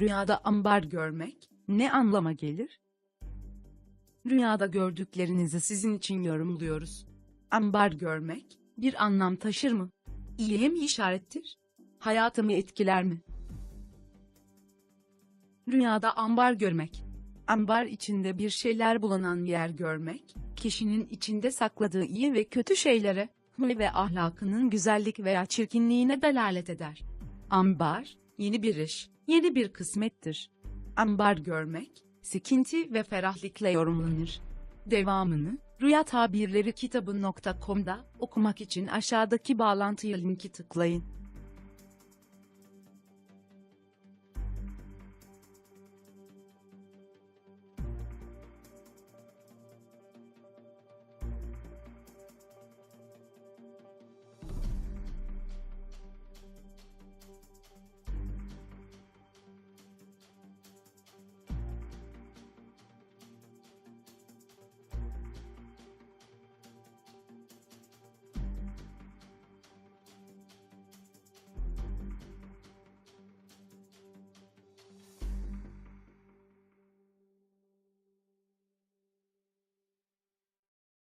Rüyada ambar görmek ne anlama gelir? Rüyada gördüklerinizi sizin için yorumluyoruz. Ambar görmek bir anlam taşır mı? İyiye mi işarettir? Hayatımı etkiler mi? Rüyada ambar görmek. Ambar içinde bir şeyler bulunan yer görmek, kişinin içinde sakladığı iyi ve kötü şeylere, huy ve ahlakının güzellik veya çirkinliğine delalet eder. Ambar, yeni bir iş, yeni bir kısmettir. Ambar görmek, sıkıntı ve ferahlıkla yorumlanır. Devamını, Rüya Tabirleri kitabı.com'da okumak için aşağıdaki bağlantıya linki tıklayın.